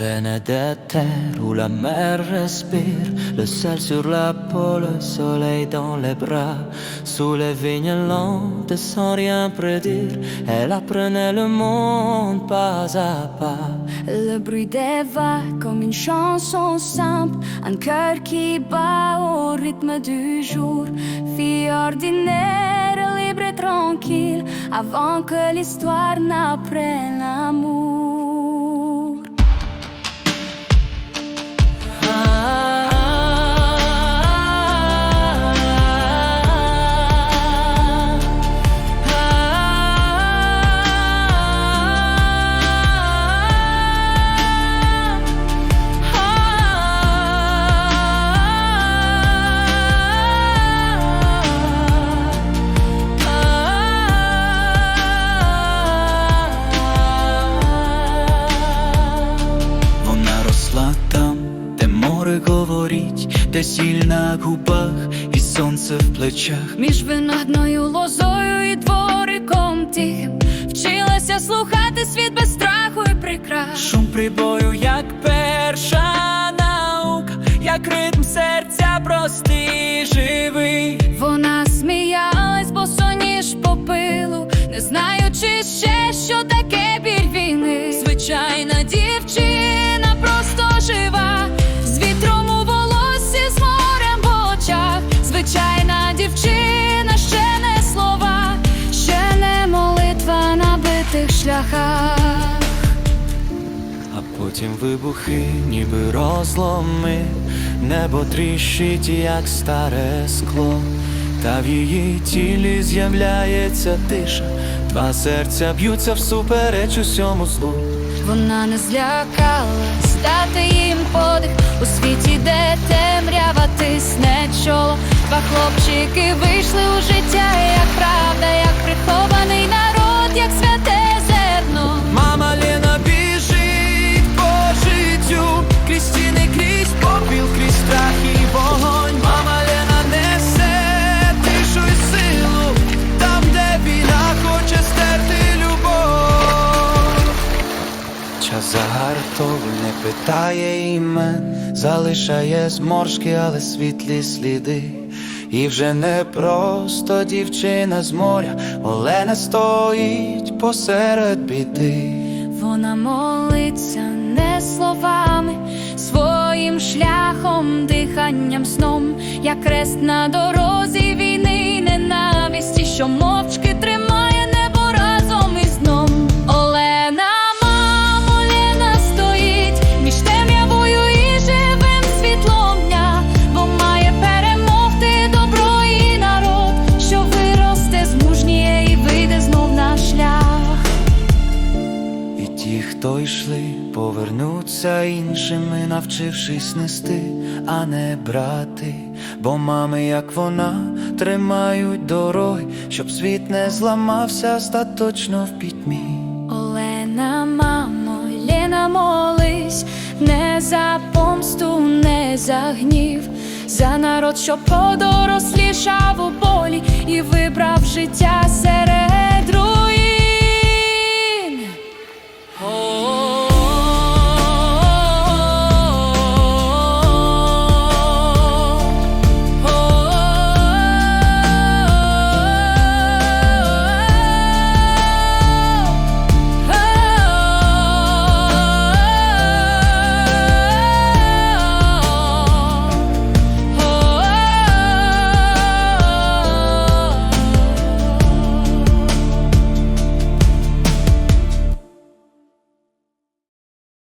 est de terre où la mer respire, le ciel sur la peau, le soleil dans les bras, sous les vignes lentes sans rien prédire, elle apprenait le monde pas à pas. Le bruit des vagues comme une chanson simple, un cœur qui bat au rythme du jour. Fille ordinaire, libre et tranquille, avant que l'histoire n'apprenne l'amour. Де сіль на губах і сонце в плечах. Між виноградною лозою і двориком тихим вчилася слухати світ без страху і прикрас. Шум прибою, як перша наука, як ритм серця простий, живий. Вона сміялась, бо соніж попилу, не знаючи ще, що таке біль війни. Звичайна битих. А потім вибухи, ніби розломи, небо тріщить, як старе скло, та в її тілі з'являється тиша, два серця б'ються всупереч усьому злу. Вона не злякалась дати їм подих у світі, де темрява тисне чоло. Два хлопчики вийшли у життя, як правда, Час загартовує, не питає імен, залишає зморшки, але світлі сліди. І вже не просто дівчина з моря, Олена стоїть посеред біди. Вона молиться не словами, своїм шляхом, диханням, сном, як крест на дорозі війни, ненависті, що мовчки ті, хто йшли, повернуться іншими, навчившись нести, а не брати. Бо мами, як вона, тримають дороги, щоб світ не зламався остаточно в пітьмі. Олена, мамо, Лена, молись, не за помсту, не за гнів, за народ, що подорослішав у болі і вибрав життя.